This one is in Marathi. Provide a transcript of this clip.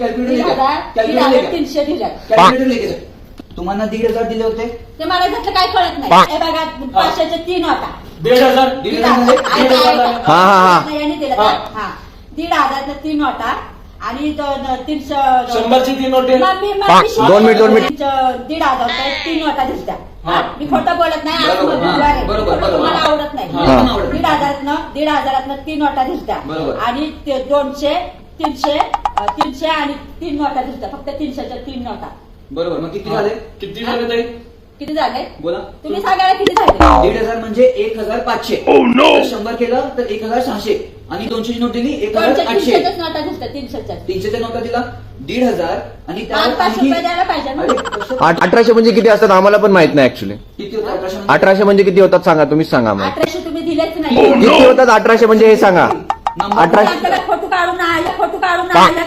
हजार हजार तीनशे. तुम्हाला दीड हजार दिले होते ते मला त्यातलं काय कळत नाही हे बघा पाचशेचे तीन होता दीड हजार दीड दीड हजार दीड हजार ऐका. हा, हा, हा. नाही, यांनी दिलं हा. का? हा दीड हजार तीन होता आणि तीनशे शंभरची तीन नोट आहे. मग मी- मग पा- मी शिकवते. दोन मिनिट, दोन मिनिट. तीनशे- दीड हजार रुपये तीन नोटा दिसत्या हा. मी खोटं बोलत नाही आज बरोबर, बुधवार हा. आहे. बरोबर, खोटं बरोबर. तुम्हाला आवडत नाही हा. आवडत दीड नाही. हजारातनं दीड हजारातनं तीन नोटा दिसत्या बरोबर. आणि ते दोनशे तीनशे तीनशे आणि तीन नोटा दिसत्या फक्त तीनशेच्या तीन नोटा. बरोबर. मग किती झाले? किती झाले ताई? किती झाले? बोला. तुम्ही सांगायला किती झाले? दीड हजार म्हणजे एक हजार पाचशे. तर शंभर केलं तर एक हजार सहाशे. आणि दोनशेची नोट दिली एक हजार दोनशे आठशे. नोटा दिसत्या तीनशेच्या. तीनशेच्या नोटा दिला दीड हजार. आणि अठराशे म्हणजे किती असतात आम्हाला पण माहीत नाही ऍक्च्युली किती होतं अठराशे म्हणजे? किती होतात सांगा तुम्हीच सांगा मला अठराशे तुम्ही दिलेच नाही. किती होतात अठराशे म्हणजे हे सांगा. नंबर- अठराशे आपल्याला खोटू काढून आल्या खोटू काढून पा- आल्या करता का